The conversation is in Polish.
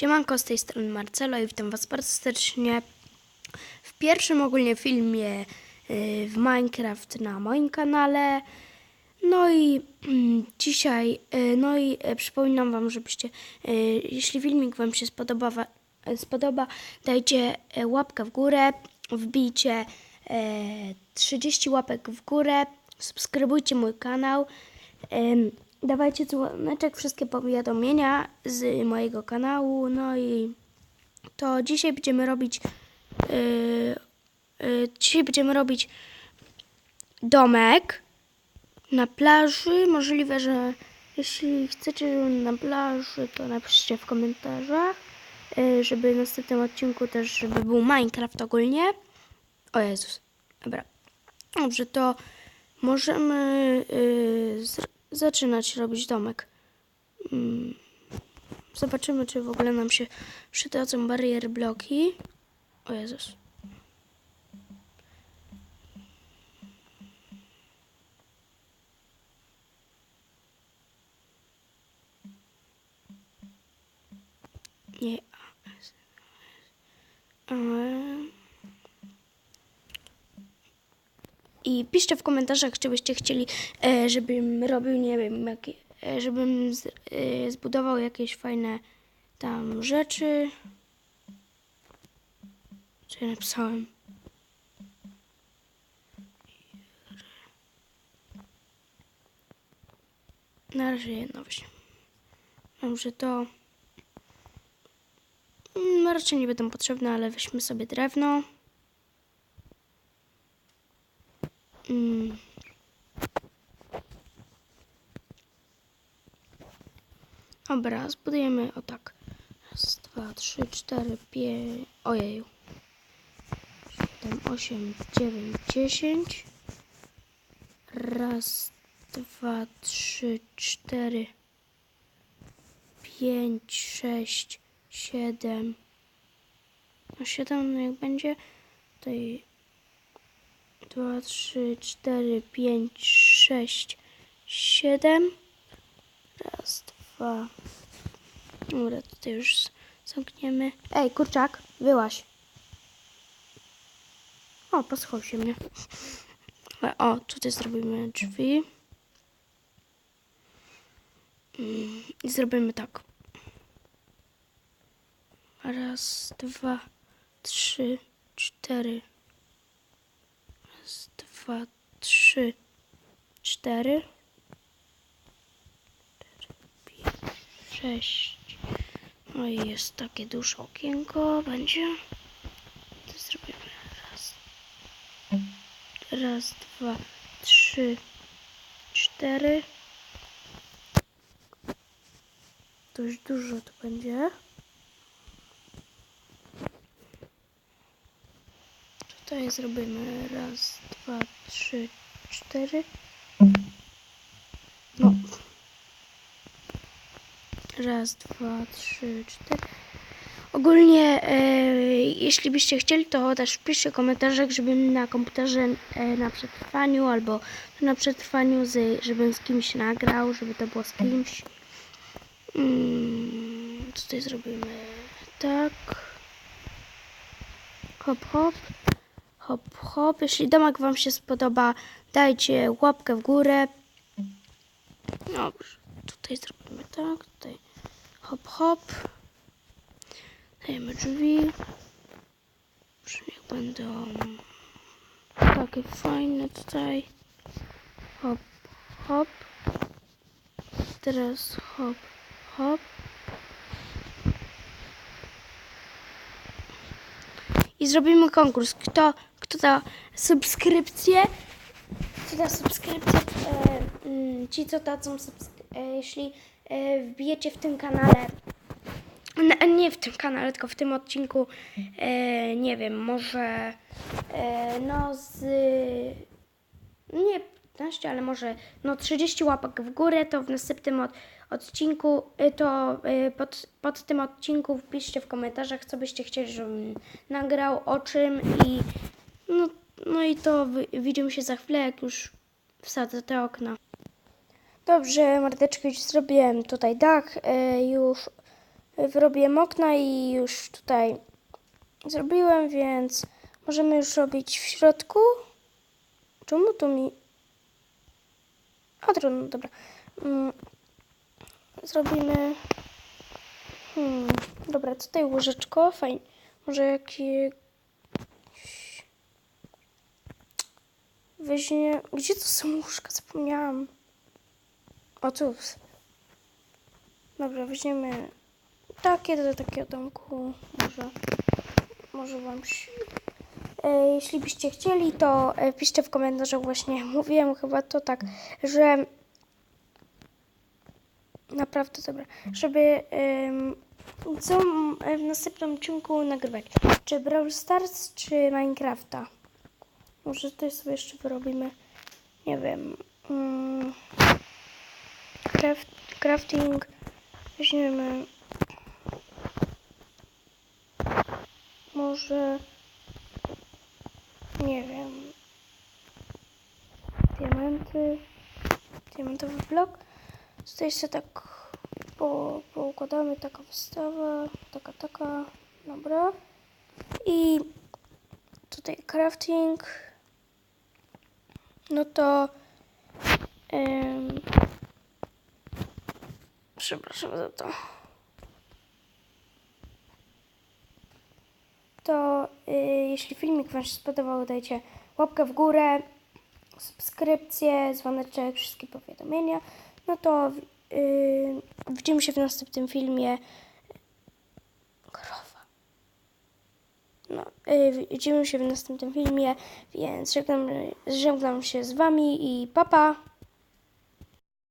Siemanko, z tej strony Marcelo i witam Was bardzo serdecznie w pierwszym ogólnie filmie y, w Minecraft na moim kanale. No i mm, dzisiaj, y, no i e, przypominam Wam, żebyście, y, jeśli filmik Wam się spodoba, e, spodoba dajcie e, łapkę w górę, wbijcie e, 30 łapek w górę, subskrybujcie mój kanał. Dawajcie dzwoneczek, wszystkie powiadomienia z mojego kanału. No i to dzisiaj będziemy robić. Yy, yy, dzisiaj będziemy robić domek na plaży. Możliwe, że jeśli chcecie na plaży, to napiszcie w komentarzach, yy, żeby w następnym odcinku też, żeby był Minecraft ogólnie. O Jezus, dobra. Dobrze, to możemy yy, zaczynać robić domek. Mm. Zobaczymy, czy w ogóle nam się przydadzą bariery bloki. O Jezus. Nie. Eee. I piszcie w komentarzach, czy byście chcieli, e, żebym robił, nie wiem, e, żebym e, zbudował jakieś fajne tam rzeczy. Co ja napisałem? Na razie jedno właśnie. Dobrze, to mm, raczej nie będą potrzebne, ale weźmy sobie drewno. Mm. Dobra, zbudujemy o tak. Raz, dwa, trzy, cztery, pięć. Ojeju. Siedem, osiem, dziewięć, dziesięć. Raz, dwa, trzy, cztery, pięć, sześć, siedem. No siedem, no jak będzie. Tutaj dwa, trzy, cztery, pięć, sześć, siedem. Raz, dwa. Dobra, tutaj już zamkniemy. Ej, kurczak, wyłaś. O, posłuchał się mnie. O, tutaj zrobimy drzwi. Mm, I zrobimy tak. Raz, dwa, trzy, cztery. Dwa, trzy, cztery. Cztery, pięć, sześć. No i jest takie duże okienko. Będzie. To zrobimy raz. Raz, dwa, trzy, cztery. Dość dużo to będzie. Tutaj zrobimy raz, dwa, trzy, cztery. No. Raz, dwa, trzy, cztery. Ogólnie, e, jeśli byście chcieli, to też wpiszcie w komentarzach, żebym na komputerze e, na przetrwaniu albo na przetrwaniu, z, żebym z kimś nagrał, żeby to było z kimś. Mm, tutaj zrobimy tak. Hop, hop. Hop, hop. Jeśli domek Wam się spodoba, dajcie łapkę w górę. Dobrze. Tutaj zrobimy tak. Tutaj hop, hop. Dajemy drzwi. Niech będą takie fajne tutaj. Hop, hop. Teraz hop, hop. I zrobimy konkurs. Kto, kto da subskrypcję, kto da subskrypcję, e, mm, ci co dadzą subskrypcję, e, jeśli e, wbijecie w tym kanale, nie w tym kanale, tylko w tym odcinku, e, nie wiem, może e, no z, nie 15, ale może no 30 łapek w górę, to w następnym od, odcinku, y, to y, pod, pod tym odcinku wpiszcie w komentarzach, co byście chcieli, żebym nagrał, o czym i no, no i to widzimy się za chwilę, jak już wsadzę te okna. Dobrze, mordeczki, już zrobiłem tutaj dach, y, już wyrobiłem okna i już tutaj zrobiłem, więc możemy już robić w środku. Czemu tu mi... A trudno, dobra. Mm, Zrobimy... Hmm, dobra, tutaj łyżeczko, fajnie. Może jakieś... Weźmie... Gdzie to są łóżka? Zapomniałam. O, tu. Dobra, weźmiemy takie do takiego domku. Może, może wam się... E, jeśli byście chcieli, to e, piszcie w komentarzach właśnie. Mówiłem chyba to tak, że naprawdę dobra, żeby em, co m- w następnym odcinku nagrywać. Czy Brawl Stars, czy Minecrafta? Może tutaj sobie jeszcze wyrobimy, nie wiem, mm, craft, crafting, weźmiemy może, nie wiem, diamenty, diamentowy blok. Tutaj się tak po, poukładamy, taka wystawa, taka, taka, dobra. I tutaj crafting, no to em, przepraszam za to. To y, jeśli filmik Wam się spodobał, dajcie łapkę w górę, subskrypcję, dzwoneczek, wszystkie powiadomienia. No to y, widzimy się w następnym filmie. Krowa. No, y, widzimy się w następnym filmie, więc żegnam, żegnam się z Wami i papa. Pa.